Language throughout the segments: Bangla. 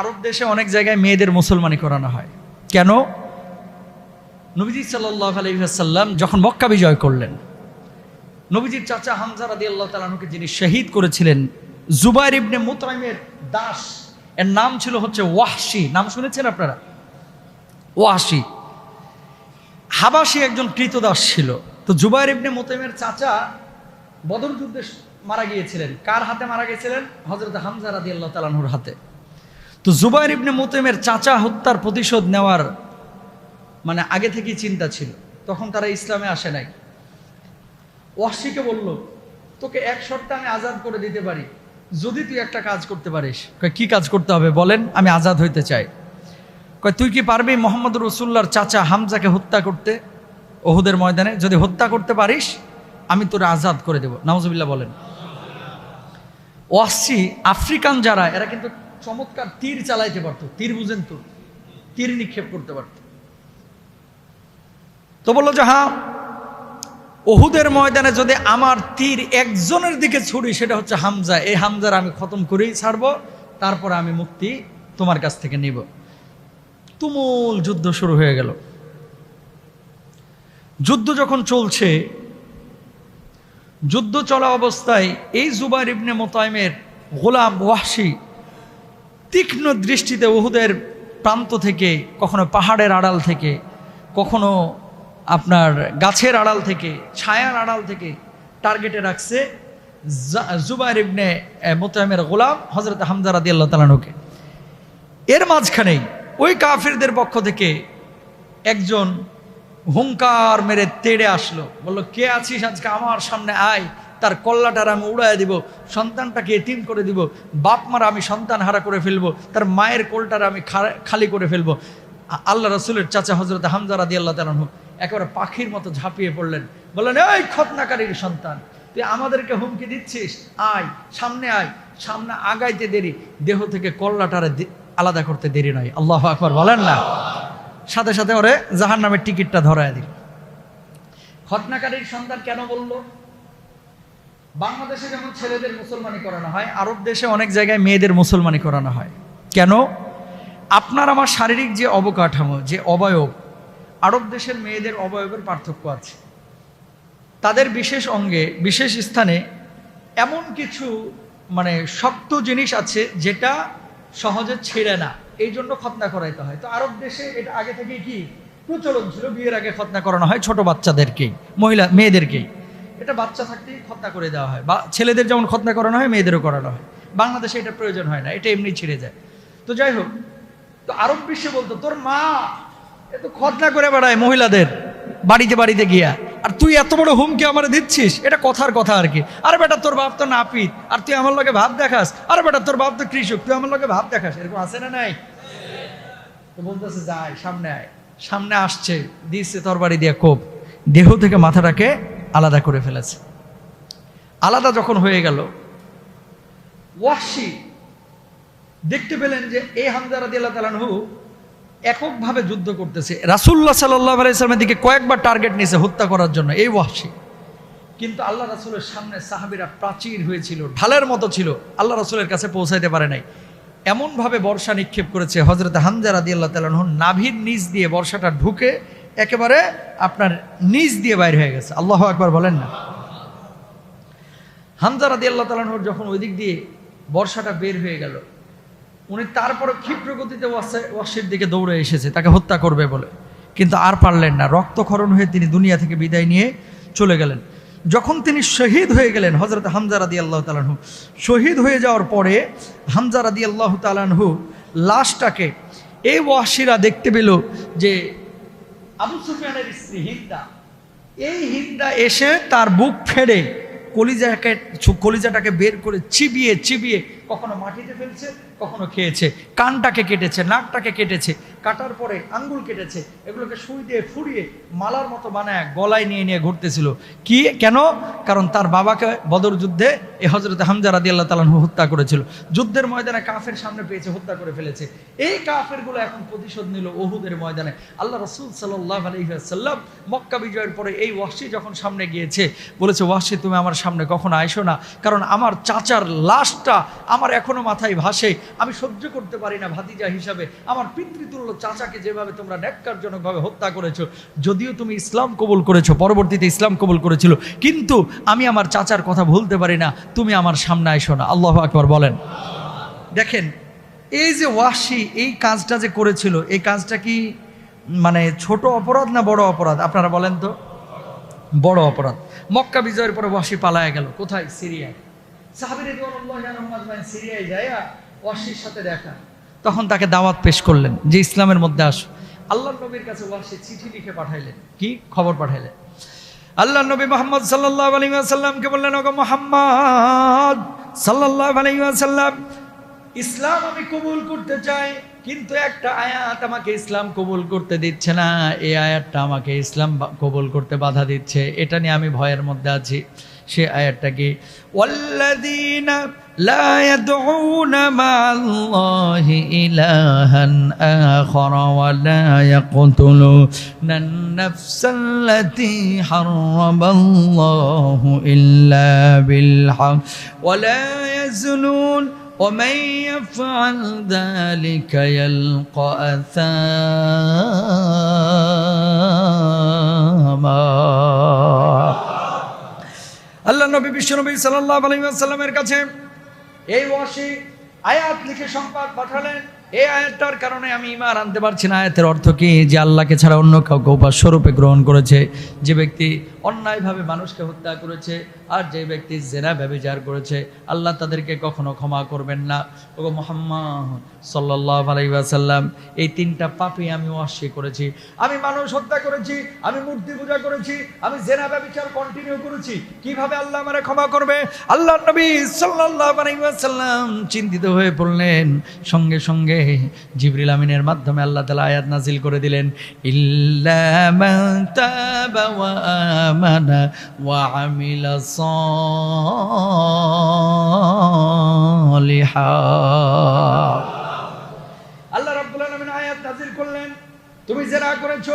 আরব দেশে অনেক জায়গায় মেয়েদের মুসলমানি করানো হয়। কেন? নবীজি সাল্লাহ আলহিহাসাল্লাম যখন মক্কা বিজয় করলেন, নবীজির চাচা হামজা রাদি আল্লাহ তালানুকে যিনি শহীদ করেছিলেন, জুবাইর ইবনে মুতাইমের দাস, এর নাম ছিল হচ্ছে ওয়াহশি। নাম শুনেছেন আপনারা? ওয়াহশি। হাবাসি একজন কৃতদাস ছিল। তো জুবাইর ইবনে মুতাইমের চাচা বদর যুদ্ধে মারা গিয়েছিলেন। কার হাতে মারা গেছিলেন হজরত হামজা রাদি আল্লাহ তালাহুর হাতে। তো জুবাইর ইবনে মোতেমের চাচা হত্যার প্রতিশোধ নেওয়ার মানে আগে থেকেই চিন্তা ছিল। তখন তারা ইসলামে আসে নাই। ওয়াসিকে বলল, তোকে এক শর্তে আমি আজাদ করে দিতে পারি। যদি তুই একটা কাজ করতে পারিস। কি কাজ করতে হবে বলেন? আমি আজাদ হইতে চাই। কয়, তুই কি পারবি মোহাম্মদ রসুল্লার চাচা হামজাকে হত্যা করতে ওহুদের ময়দানে? যদি হত্যা করতে পারিস, আমি তোরা আজাদ করে দেব। নওয়াজবিল্লাহ বলেন। ওয়াসি আফ্রিকান যারা, এরা কিন্তু চমৎকার তীর চালাইতে পারতো, তীর বুঝেন তো? তীর নিক্ষেপ করতে পারতো। তো বলল যে হ্যাঁ ওহুদের ময়দানে যদি আমার তীর একজনের দিকে ছুরি, সেটা হচ্ছে হামজা। এই হামজার আমি খতম করেই ছাড়বো, তারপরে আমি মুক্তি তোমার কাছ থেকে নিব। তুমুল যুদ্ধ শুরু হয়ে গেল। যুদ্ধ যখন চলছে, যুদ্ধ চলা অবস্থায় এই জুবাইর ইবনে মোতাইমের গোলাম ওয়াহশি তীক্ষ্ণ দৃষ্টিতে ওহুদের প্রান্ত থেকে, কখনো পাহাড়ের আড়াল থেকে, কখনো আপনার গাছের আড়াল থেকে, ছায়ার আড়াল থেকে টার্গেটে রাখছে জুবাইর ইবনে মোতাইমের গোলাম হজরত হামজা রাদি আল্লাহ তালানুকে এর মাঝখানেই ওই কাফিরদের পক্ষ থেকে একজন হুঙ্কার মেরে তেড়ে আসলো। বলল, কে আছিস আজকে আমার সামনে? আয় তার কল্লাটার আমি উড়াই দিব, সন্তানটাকে এতিম করে দিব, বাপ মারা আমি সন্তান হারা করে ফেলব, তার মায়ের কোলটার আমি খালি করে ফেলব। আল্লাহ রসুলের চাচা হজরত হামজা রাদি আল্লাহ তালানহু একেবারে পাখির মতো ঝাঁপিয়ে পড়লেন। বললেন ওই খতনাকারীর সন্তান, তুই আমাদেরকে হুমকি দিচ্ছিস? আয়, সামনে আয়, সামনে আগাইতে দেরি। দেহ থেকে কল্লাটারে আলাদা করতে দেরি নয়। আল্লাহ আকবর, বলেন না? সাথে সাথে ওরে জাহান নামের টিকিটটা ধরায় দিল। খতনাকারীর সন্তান কেন বলল? বাংলাদেশে যেমন ছেলেদের মুসলমানি করানো হয়, আরব দেশে অনেক জায়গায় মেয়েদের মুসলমানি করানো হয়। কেন? আপনার আমার শারীরিক যে অবকাঠামো, যে অবয়ব, আরব দেশের মেয়েদের অবয়বের পার্থক্য আছে। তাদের বিশেষ অঙ্গে, বিশেষ স্থানে এমন কিছু মানে শক্ত জিনিস আছে যেটা সহজে ছেড়ে না। এই জন্য খতনা করাইতে হয়। তো আরব দেশে এটা আগে থেকে কি? প্রচলন ছিল। বিয়ের আগে খতনা করানো হয় ছোট বাচ্চাদেরকেই, মহিলা, মেয়েদেরকেই। এটা বাচ্চা থাকতেই খতনা করে দেওয়া হয়। বা ছেলেদের যেমন খতনা করানো হয়, মেয়েদেরও করানো হয়। বাংলাদেশে এটা প্রয়োজন হয় না, এটা এমনি ছিঁড়ে যায়। তো যাই হোক, তো আরব বিশ্বে বলতো, তোর মা এ তো খতনা করে বেড়ায় মহিলাদের বাড়িতে বাড়িতে গিয়া। আর তুই এত বড় হুমকি আমার দিচ্ছিস? এটা কথার কথা আর কি। আরে বেটা, তোর বাপ তো নাপিত, আর তুই আমার লোকে ভাব দেখাস। আরে বেটা, তোর বাপ তো কৃষক, তুই আমার লোকে ভাব দেখাস। এরকম আছে না নাই? তো বলতেছে যাই সামনে আয়। সামনে আসছে দিচ্ছে তোর বাড়ি দিয়ে কোপ। দেহ থেকে মাথাটাকে আলাদা করে ফেলেছে। আলাদা যখন হয়ে গেল ওয়াসি দেখতে পেলেন যে এই হামজা রাদি আল্লাহ তালানহু এককভাবে যুদ্ধ করতেছে। রাসুল্লাহ সাল্লাহ আলাইসলামের দিকে কয়েকবার টার্গেট নিয়েছে হত্যা করার জন্য, এই ওয়াসি কিন্তু আল্লাহ রাসুলের সামনে সাহাবিরা প্রাচীর হয়েছিল, ঢালের মতো ছিল, আল্লাহ রাসুলের কাছে পৌঁছাইতে পারে নাই। এমনভাবে বর্ষা নিক্ষেপ করেছে হজরত হামজা রাদি আল্লাহ তালাহ নাভির নিচ দিয়ে বর্ষাটা ঢুকে একেবারে আপনার নিচ দিয়ে বাইর হয়ে গেছে। আল্লাহ একবার বলেন না। হামজা রাদি আল্লাহ তালাহর যখন ওই দিক দিয়ে বর্ষাটা বের হয়ে গেল, উনি তারপরে ক্ষিপ্র গতিতে ওয়াসে- ওয়াসির দিকে দৌড়ে এসেছে, তাকে হত্যা করবে বলে। কিন্তু আর পারলেন না, রক্তক্ষরণ হয়ে তিনি দুনিয়া থেকে বিদায় নিয়ে চলে গেলেন। যখন তিনি শহীদ হয়ে গেলেন হজরত হামজা রাদি আল্লাহ তালানহু শহীদ হয়ে যাওয়ার পরে হামজা রাদি আল্লাহ তালানহু লাশটাকে এই ওয়াসিরা দেখতে পেল যে আবু সুফিয়ানের স্ত্রী হিন্দা। এই হিন্দা এসে তার বুক ফেড়ে কলিজাকে কলিজাটাকে বের করে চিবিয়ে চিবিয়ে কখনো মাটিতে ফেলছে কখনো খেয়েছে, কানটাকে কেটেছে, নাকটাকে কেটেছে, কাটার পরে আঙ্গুল কেটেছে, এগুলোকে সুই দিয়ে ফুরিয়ে মালার মতো বানায় গলায় নিয়ে নিয়ে ঘুরতেছিল। কি? কেন? কারণ তার বাবাকে বদর যুদ্ধে এ হজরত হামজা রাদি আল্লাহ তালাহু হত্যা করেছিল। যুদ্ধের ময়দানে কাফের সামনে পেয়েছে, হত্যা করে ফেলেছে। এই কাফেরগুলো এখন প্রতিশোধ নিল ওহুদের ময়দানে। আল্লাহ রসুল সাল্লাহ আলহিহাসাল্লাম মক্কা বিজয়ের পরে এই ওয়াসি যখন সামনে গিয়েছে, বলেছে, ওয়াসি, তুমি আমার সামনে কখনো আইসো না। কারণ আমার চাচার লাশটা আমার এখনও মাথায় ভাসে। আমি সহ্য করতে পারি না ভাতিজা হিসাবে। আমার পিতৃতুল্য চাচাকে যেভাবে তোমরা ন্যাক্কারজনকভাবে হত্যা করেছ, যদিও তুমি ইসলাম কবুল করেছ, পরবর্তীতে ইসলাম কবুল করেছিল, কিন্তু আমি আমার চাচার কথা ভুলতে পারি না, তুমি আমার সামনে আইসো না। আল্লাহ আকবর বলেন। দেখেন, এই যে ওয়াসি, এই কাজটা যে করেছিল, এই কাজটা কি মানে ছোট অপরাধ না বড় অপরাধ? আপনারা বলেন তো। বড় অপরাধ। মক্কা বিজয়ের পরে ওয়াসি পালায় গেল। কোথায়? সিরিয়ায়। সাহাবির সিরিয়ায় যায় ওয়াসির সাথে দেখা। তখন তাকে দাওয়াত পেশ করলেন যে ইসলামের মধ্যে আসো। আল্লাহ নবীর কাছে ওয়াসি চিঠি লিখে পাঠাইলেন। কি? খবর পাঠাইলেন। আল্লাহ নবী মোহাম্মদ সাল্লাহ আলিমাসাল্লামকে বললেন ওগো মোহাম্মদ সাল্লাহ আলিমাসাল্লাম ইসলাম আমি কবুল করতে চাই কিন্তু একটা আয়াত আমাকে ইসলাম কবুল করতে দিচ্ছে না। এই আয়াতটা আমাকে ইসলাম কবুল করতে বাধা দিচ্ছে। এটা নিয়ে আমি ভয়ের মধ্যে আছি। সে আয়াতটা কি? لا يدعون مع الله إلها آخر ولا يقتلون النفس التي حرم الله إلا بالحق ولا يزنون ومن يفعل ذلك يلقى أثاما الله نبي بشر نبي صلى الله عليه وسلم এর এই ওয়াসি আয়াত লিখে সংবাদ পাঠালেন। এই আয়াতটার কারণে আমি ইমান আনতে পারছি না। আয়াতের অর্থ কি? যে আল্লাহকে ছাড়া অন্য কাউকে উপাস স্বরূপে গ্রহণ করেছে, যে ব্যক্তি অন্যায়ভাবে মানুষকে হত্যা করেছে, আর যে ব্যক্তি জেনা ব্যবচার করেছে, আল্লাহ তাদেরকে কখনো ক্ষমা করবেন না। ও মোহাম্মদ সাল্লাহ এই তিনটা পাপই আমি অস্বীকার করেছি। আমি মানুষ হত্যা করেছি, আমি মূর্তি পূজা করেছি, আমি জেনা ব্যবচার কন্টিনিউ করেছি। কীভাবে আল্লাহ আমারে ক্ষমা করবে? আল্লাহ নবী সাল্লাহ চিন্তিত হয়ে পড়লেন। সঙ্গে সঙ্গে জিবরিল আমিনের মাধ্যমে আল্লাহ তালা আয়াত নাজিল করে দিলেন, ইল্লা ওয়া আমিলা আল্লাহ রাব্বুল আলামিন আয়াত নাজিল করলেন তুমি জেনা করেছ,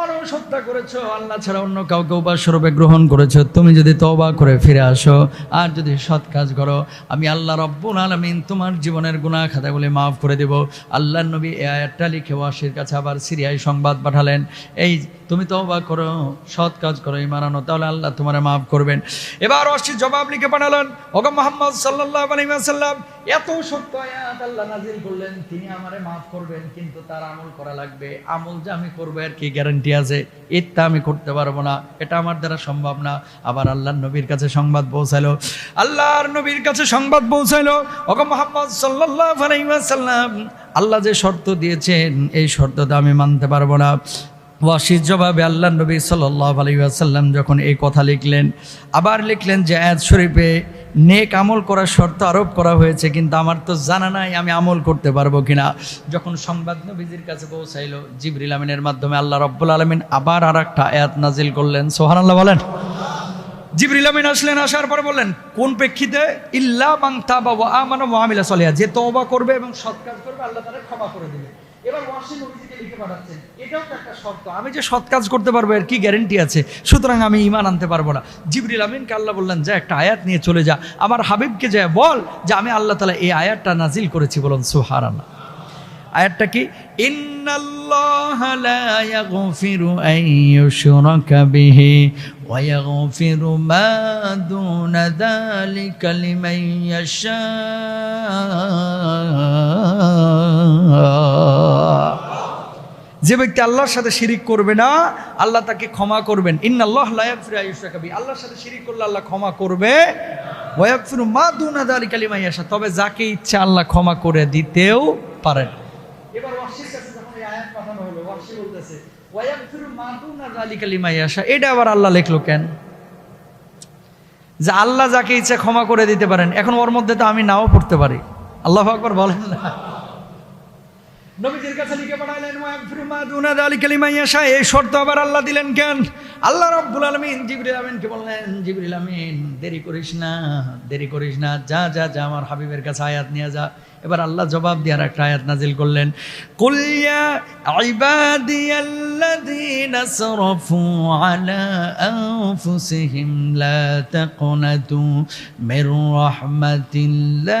মানুষ হত্যা করেছ, আল্লাহ ছাড়া অন্য কাউকে উপাস্বরূপে গ্রহণ করেছ। তুমি যদি তবা করে ফিরে আসো, আর যদি সৎ কাজ করো, আমি আল্লাহ রব্বুল আলমিন তোমার জীবনের গুণা খাতাগুলি মাফ করে দেব। আল্লাহ নবী এ আয়াতটা লিখে ওয়াসির কাছে আবার সিরিয়ায় সংবাদ পাঠালেন। এই তুমি তওবা করো, সৎ কাজ করো ইমান আনো, তাহলে আল্লাহ তোমার মাফ করবেন। এবার অসির জবাব লিখে পাঠালেন, ওগো মোহাম্মদ ওয়াসাল্লাম, এত সত্য আয়াত আল্লাহ নাজিল করলেন, তিনি আমারে মাফ করবেন, কিন্তু তার আমল করা লাগবে। আমল যে আমি করব আর কি গ্যারান্টি আছে? এটা আমি করতে পারব না, এটা আমার দ্বারা সম্ভব না। আবার আল্লাহর নবীর কাছে সংবাদ পৌঁছালো, আল্লাহর নবীর কাছে সংবাদ পৌঁছালো, ওগো মোহাম্মদ সাল্লাল্লাহু আলাইহি ওয়াসাল্লাম, আল্লাহ যে শর্ত দিয়েছেন, এই শর্তটা আমি মানতে পারব না। ওয়াসির জবাবে আল্লাহ নবী সাল্লাহ আলাইসাল্লাম যখন এই কথা লিখলেন, আবার লিখলেন যে, আয়াত শরীফে নেক আমল করার শর্ত আরোপ করা হয়েছে, কিন্তু আমার তো জানা নাই আমি আমল করতে পারব কিনা। যখন সংবাদ নবীজির কাছে পৌঁছাইল, জিবরিল আমিনের মাধ্যমে আল্লাহ রব্বুল আলমিন আবার আর একটা আয়াত নাজিল করলেন। সোহান আল্লাহ বলেন। জিবরিল আমিন আসলেন, আসার পরে বললেন, কোন প্রেক্ষিতে? ইল্লা মাং তাবা ওয়া আমানা ওয়া আমিলা সালিহা। যে তওবা করবে এবং সৎ কাজ করবে, আল্লাহ তাআলা ক্ষমা করে দিবে এটাও তো একটা শর্ত। আমি যে সৎ কাজ করতে পারব, এর কি গ্যারেন্টি আছে? সুতরাং আমি ইমান আনতে পারব না। জিবরিল আমিনকে আল্লাহ বললেন, যা একটা আয়াত নিয়ে চলে যা। আমার হাবিবকে যা বল যে আমি আল্লাহ তালা এই আয়াতটা নাজিল করেছি বলুন, সুবহানাল্লাহ। আয়াতটা কি? ইয়াগফিরু মা দুনা যালিকা লিমান ইয়াশা যে ব্যক্তি আল্লাহর সাথে শিরিক করবে না, আল্লাহ তাকে ক্ষমা করবেন। ইন্নাল্লাহ লা ইয়াগফিরু আন ইউশরাকা আল্লাহর সাথে শিরিক করলে আল্লাহ ক্ষমা করবে। ওয়া ইয়াগফিরু মা দুনা যালিকা লিমান ইয়াশা তবে যাকে ইচ্ছা আল্লাহ ক্ষমা করে দিতেও পারেন এবার ওয়াসির কাছে যখন এই আয়াত ওয়াসি বলতেছে এটা আবার আল্লাহ লেখলো কেন? যে আল্লাহ যাকে ইচ্ছা ক্ষমা করে দিতে পারেন, এখন ওর মধ্যে তো আমি নাও পড়তে পারি। আল্লাহ আকবর বলেন না। নবীজির কাছে লিখে ইয়াশা এই শর্ত আবার আল্লাহ দিলেন কেন? আল্লাহ রাব্বুল আলামিন জিবরিল আমিনকে বললেন, জিবরিল আমিন, দেরি করিস না, দেরি করিস না, যা যা যা, আমার হাবিবের কাছে আয়াত নিয়ে যা। এবার আল্লাহ জবাব দিয়ে একটা আয়াত নাজিল করলেন, কুল ইয়া ইবাদিয়াল্লাযীনা আসরাফু আলা আনফুসিহিম লা তাকনাতু মির রাহমাতিল্লাহ।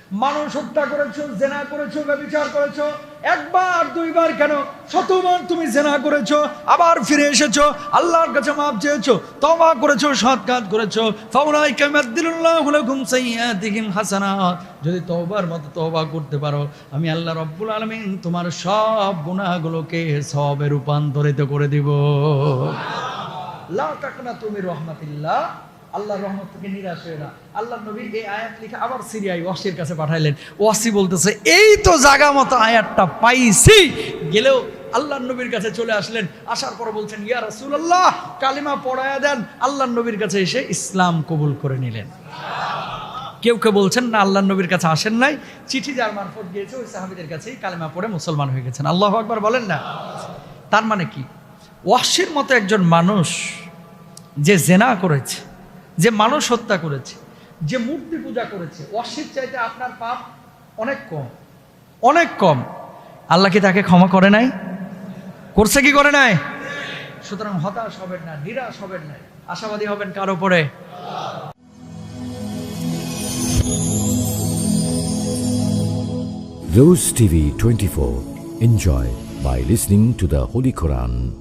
মানুষ হত্যা করেছ, জেনা করেছ ব্যভিচার করেছ, একবার, দুইবার কেন? শতবার তুমি জেনা করেছ, আবার ফিরে এসেছ, আল্লাহর কাছে মাপ চেয়েছো, তওবা করেছ সৎ কাজ করেছ। ফাউলাইকা ইয়াবদিলুল্লাহু লাকুম সাইয়্যাতিহিম হাসানাত। যদি তওবার মতো তওবা করতে পারো, আমি আল্লাহ রব্বুল আলামিন তোমার সব গুনাহগুলোকে সবে রূপান্তরিত করে দিব। লা তাকনা তুমি রহমাতিল্লাহ। আল্লাহর রহমত থেকে নিরাশ হয়ে না। আল্লাহ নবী এই আয়াত লিখে আবার সিরিয়ায় ওয়াসির কাছে পাঠাইলেন। ওয়াসি বলতেছে, এই তো জায়গা মতো আয়াতটা পাইছি। গেলেও আল্লাহ নবীর কাছে চলে আসলেন। আসার পর বলছেন, ইয়া রাসূলুল্লাহ, কালিমা পড়ায়া দেন। আল্লাহ নবীর কাছে এসে ইসলাম কবুল করে নিলেন। কেউ কেউ বলছেন, না, আল্লাহ নবীর কাছে আসেন নাই। চিঠি যার মারফত গিয়েছে, ওই সাহাবিদের কাছেই কালিমা পড়ে মুসলমান হয়ে গেছেন। আল্লাহ আকবার বলেন না। তার মানে কি? ওয়াসির মতো একজন মানুষ যে জেনা করেছে যে মানুষ হত্যা করেছে, যে মূর্তি পূজা করেছে ওয়াসির চাইতে আপনার পাপ অনেক কম অনেক কম আল্লাহ কি তাকে ক্ষমা করে নাই করছে কি করে নাই সুতরাং হতাশ হবেন না, নিরাশ হবেন না, আশাবাদী হবেন কার উপরে Rose TV 24. Enjoy by listening to the Holy Quran.